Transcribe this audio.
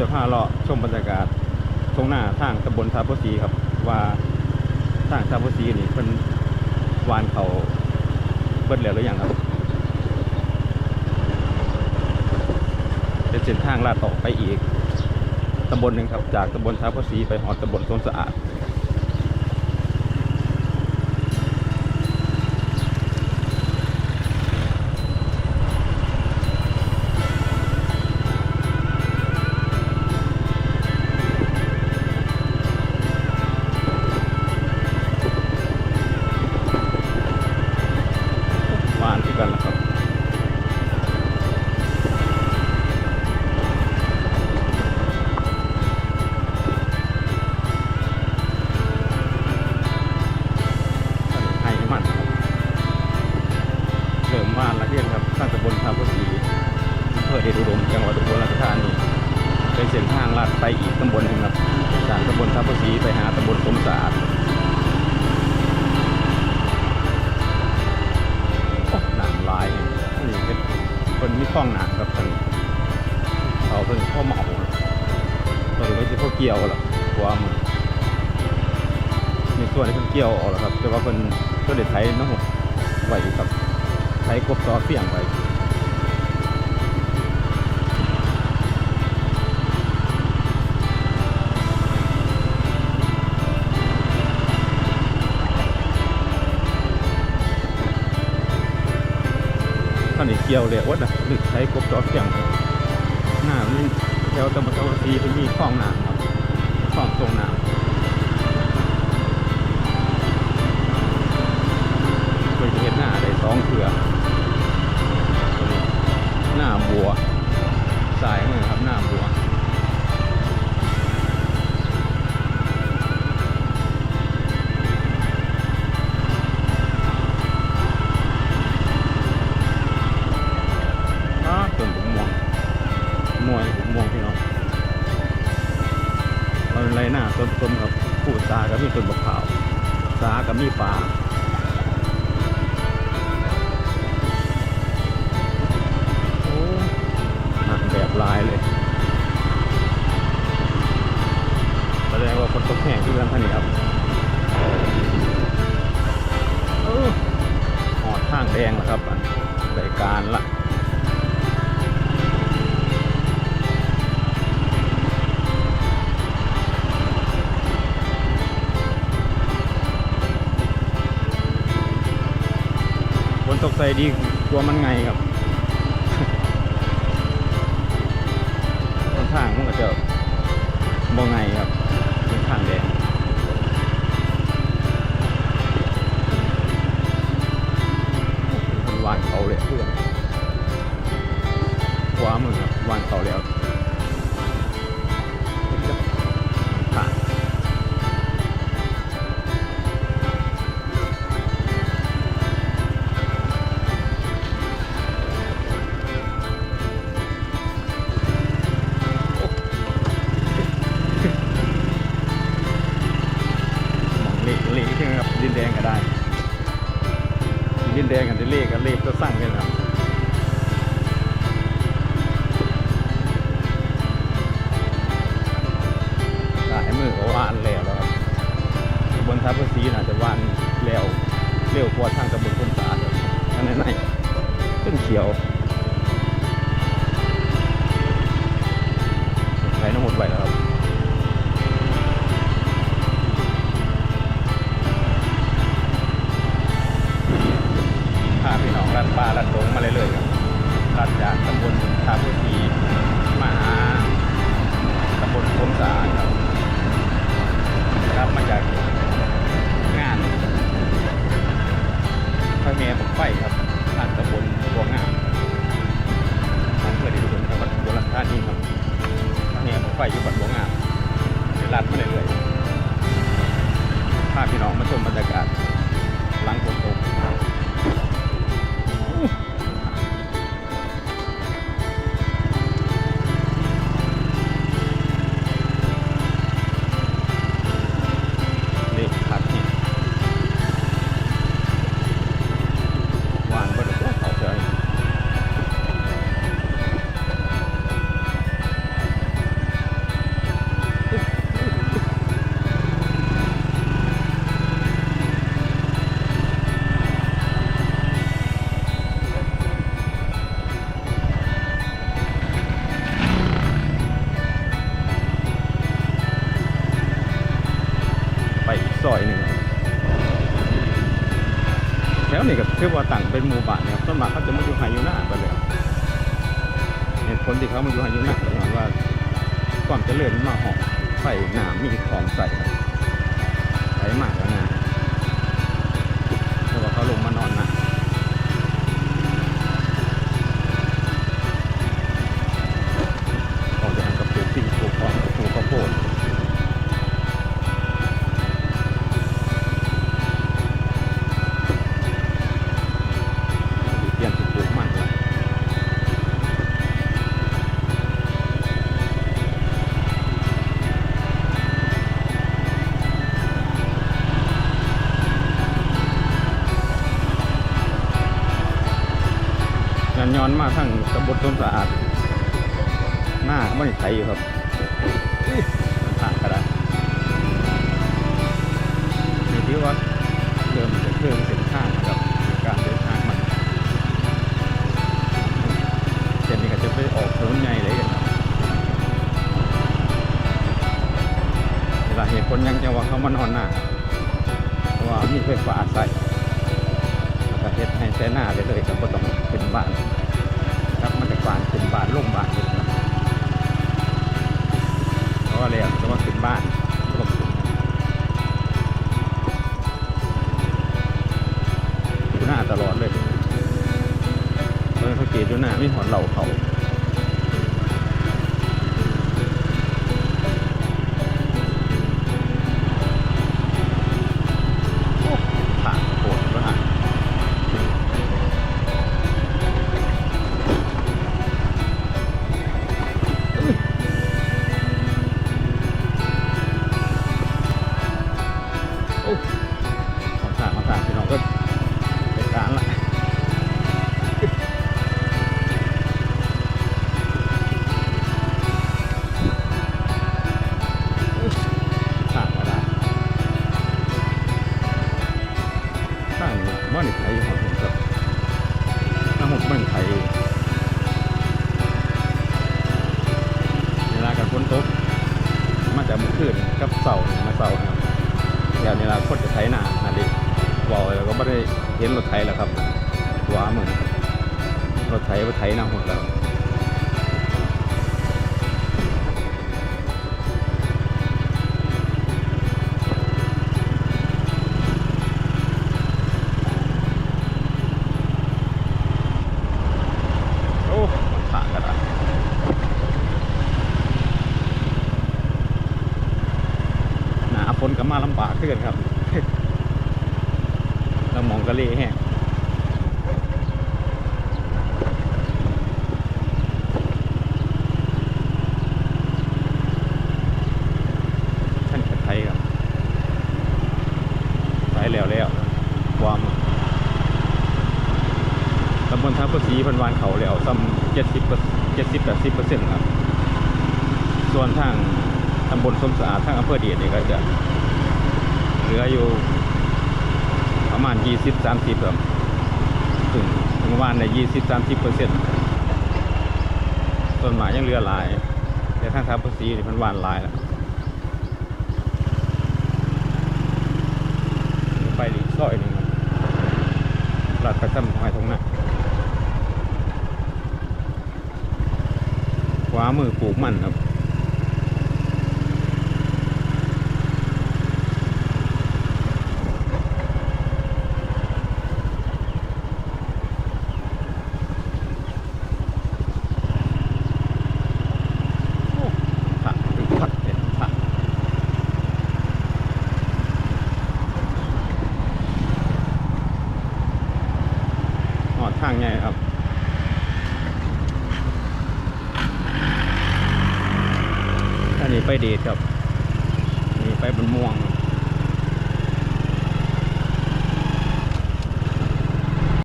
จะพาเลาะชมบรรยากาศตรงหน้าทางตำบลทาพุสีครับ ว่าทางทาพุสีนี่เป็นวานเขาเบิดแล้วหรือยังครับเป็นเส้นทางลาดต่อไปอีกตำบลหนึ่งครับ จากตำบลทาพุสีไปหอดตำบลต้นสะอาดางตำบลทาพุสีอำเภอเดชอุดมจังหวัดอุบลราชธานีเป็นเส้นทางลาดไปอีกตำบลหนึ่งครับจากตำบลทาพุสีไปหาตำบลสมสะอาดโอ้หนามลายนี่เป็นคนมีข้องหนามครับท่านเขาเป็นข้อเหมาตอนนี้ไม่ใช่ข้อเกี่ยวหรอกความนในส่วนที่เพิ่นเกี่ยวออกแล้วครับ แต่ว่าเพิ่นเพิ่นได้ไถน้ำหกไว้อยู่ครับไถกบต่อเสียงไว้ เกี่ยวเลยว่าดับหรือใช้กบจอเสียงหน้ามันแถวตะมตะวันตีเป็นมีคลองน้ำครับคลองตรงน้ำเคยจะเห็นหน้าได้สองเถื่อ มีปลาโอ้หนักแบบลายเลย แสดงว่าคนตกแห้งที่ร้านท่านี้ ใส่ดีกลัวมันไงครับ มุดไว้แล้วครับพาพี่น้องรัดป่ารัดดงมาเรื่อยๆครับรัดจากตำบลท่าพุทีม ว่าตั้งเป็นหมู่บ้านเนี่ยครับต้นมากเขาจะมาอยู่ไฮอยู่หน้าไปเลยเหตุผลที่เขามาอยู่ไฮอยู่หน้าก็เพราะว่าความเจริญมาหอมใส่หนามมีของใส่ใส่มาก ย้อนย้อนมาทั้งตำบลต้นสะอาด หน้าไม่ได้ไถอยู่ครับผ่านกระดาษนี่ที่ว่าเริ่มจะเพิ่มเส้นทางครับการเดินทางมันเส้นนี้ก็จะไปออกถนนใหญ่เลยกันเวลาเหตุผลยังจะว่าเขามานอนหน้าว่ามีไฟฟ้าใส่ ก็เฮ็ดให้แต่หน้าไปเลยก็บ่ต้องเป็นบ้านครับมันจะกวานเป็นบ้านลงบ้านเพราะว่าแล้วจะว่าเป็นบ้านหน้าตลอดเลยเออเขาเกตอยู่หน้าไม่หอนเหล่าเขา คืนกับเสามาเสาครับเดี๋ยวเวลาคนจะไถนาอันนี้บอกแล้วก็ไม่ได้เห็นรถไถแล้วครับว้าเหมือนรถไถไปไถนาหดแล้วากขึ้นครับแล้วหมองกะเล่แห้งท่านกระไทยครับไปแล้วแล้ว ความตำบลท่าประสีพันวานเขาแล้วซ้ำเจ็ดสิบเจ็ดสิบแปดสิบเปอร์เซ็นต์ครับ ส่วนทางตำบลสมสะอาดทางอำเภอเดียดเนี่ยก็จะ เหลืออยู่ประมาณยี่สิบบถึงถึงวานในยี่สิบสามสิบเปอร์เซ็นต์ส่วนหมายยังเหลือหลาย แต่ทางท่าประสีนี่มันวานหลายแล้วไปอีกซอยหนึ่งครัดกระซ้ำหอยตรงนั้นขวามือปลูกมันครับ โอ้ผักคือผักเป็นผัก ข้างใหญ่ครับอันนี้ไปเดทครับนี่ไปบนม่วงครับ